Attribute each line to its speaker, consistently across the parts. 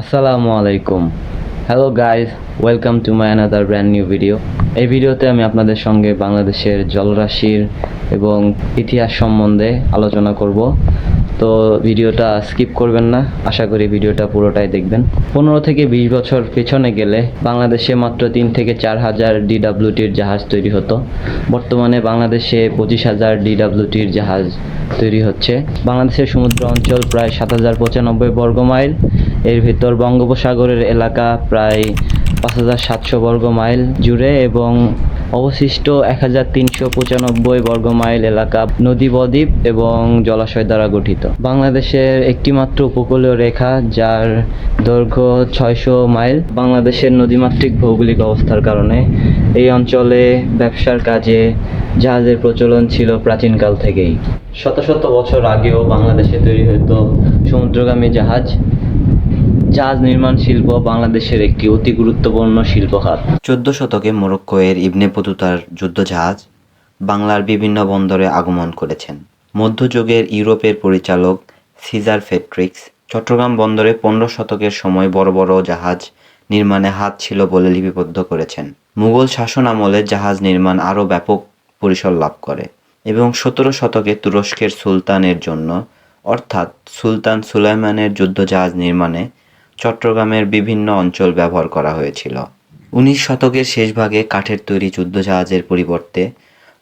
Speaker 1: আসসালামু আলাইকুম। Hello guys welcome to my another brand new video এই ভিডিওতে আমি আপনাদের সঙ্গে বাংলাদেশের জলরাশির এবং ইতিহাস সম্বন্ধে আলোচনা করব। তো ভিডিওটা স্কিপ করবেন না, আশা করি ভিডিওটা পুরোটাই দেখবেন। পনেরো থেকে বিশ বছর পেছনে গেলে বাংলাদেশে মাত্র তিন থেকে চার হাজার ডিডাব্লিউটির জাহাজ তৈরি হতো। বর্তমানে বাংলাদেশে পঁচিশ হাজার ডিডাব্লিউটির জাহাজ তৈরি হচ্ছে। বাংলাদেশের সমুদ্র অঞ্চল প্রায় সাত হাজার পঁচানব্বই বর্গ মাইল। এর ভিতর বঙ্গোপসাগরের এলাকা প্রায় পাঁচ হাজার সাতশো বর্গ মাইল জুড়ে এবং অবশিষ্ট এক হাজার তিনশো পঁচানব্বই বর্গ মাইল এলাকা নদী বদ্বীপ এবং জলাশয় দ্বারা গঠিত। বাংলাদেশের একটিমাত্র উপকূলীয় রেখা যার দৈর্ঘ্য ছয়শো মাইল। বাংলাদেশের নদীমাতৃক ভৌগোলিক অবস্থার কারণে এই অঞ্চলে ব্যবসার কাজে জাহাজের প্রচলন ছিল প্রাচীনকাল থেকেই। শত শত বছর আগেও বাংলাদেশে তৈরি হতো সমুদ্রগামী জাহাজ। জাহাজ নির্মাণ শিল্প বাংলাদেশের একটি অতি গুরুত্বপূর্ণ শিল্প খাত
Speaker 2: চোদ্দ শতকে মোরক্কোয়ের ইবনে বতুতার যুদ্ধজাহাজ বাংলার বিভিন্ন বন্দরে আগমন করেছেন। মধ্যযুগের ইউরোপের পরিচালক সিজার ফেট্রিক্স চট্টগ্রাম বন্দরে পনেরো শতকের সময় বড় বড় জাহাজ নির্মাণে হাত ছিল বলে লিপিবদ্ধ করেছেন। মুঘল শাসন আমলে জাহাজ নির্মাণ আরও ব্যাপক পরিসর লাভ করে এবং সতেরো শতকে তুরস্কের সুলতানের জন্য, অর্থাৎ সুলতান সুলাইমানের যুদ্ধজাহাজ নির্মাণে চট্টগ্রামের বিভিন্ন অঞ্চল ব্যবহার করা হয়েছিল। উনিশ শতকের শেষভাগে কাঠের তৈরি যুদ্ধজাহাজের পরিবর্তে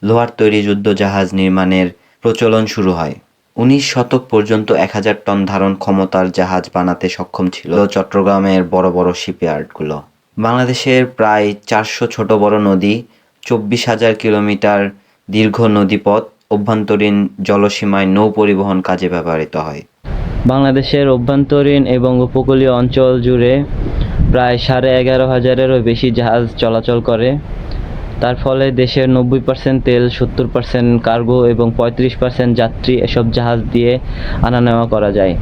Speaker 2: লোহার তৈরি যুদ্ধজাহাজ নির্মাণের প্রচলন শুরু হয়। উনিশ শতক পর্যন্ত এক হাজার টন ধারণ ক্ষমতার জাহাজ বানাতে সক্ষম ছিল চট্টগ্রামের বড় বড় শিপইয়ার্ডগুলো। বাংলাদেশের প্রায় চারশো ছোট বড় নদী, চব্বিশ হাজার কিলোমিটার দীর্ঘ নদীপথ, অভ্যন্তরীণ জলসীমায় নৌ পরিবহন কাজে ব্যবহৃত হয়।
Speaker 1: বাংলাদেশের অভ্যন্তরীণ এবং উপকূলীয় অঞ্চল জুড়ে প্রায় সাড়ে এগারো হাজারেরও বেশি জাহাজ চলাচল করে। তার ফলে দেশের নব্বই পার্সেন্ট তেল, সত্তর পার্সেন্ট কার্গো এবং পঁয়ত্রিশ পার্সেন্ট যাত্রী এসব জাহাজ দিয়ে আনা নেওয়া করা যায়।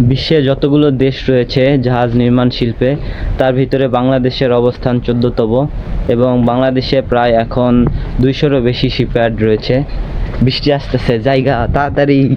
Speaker 1: বিশ্বে যতগুলো দেশ রয়েছে জাহাজ নির্মাণ শিল্পে, তার ভিতরে বাংলাদেশের অবস্থান চোদ্দতম এবং বাংলাদেশে প্রায় এখন দুইশোরও বেশি শিপইয়ার্ড রয়েছে। বৃষ্টি আসতেছে, জায়গা, তাড়াতাড়ি।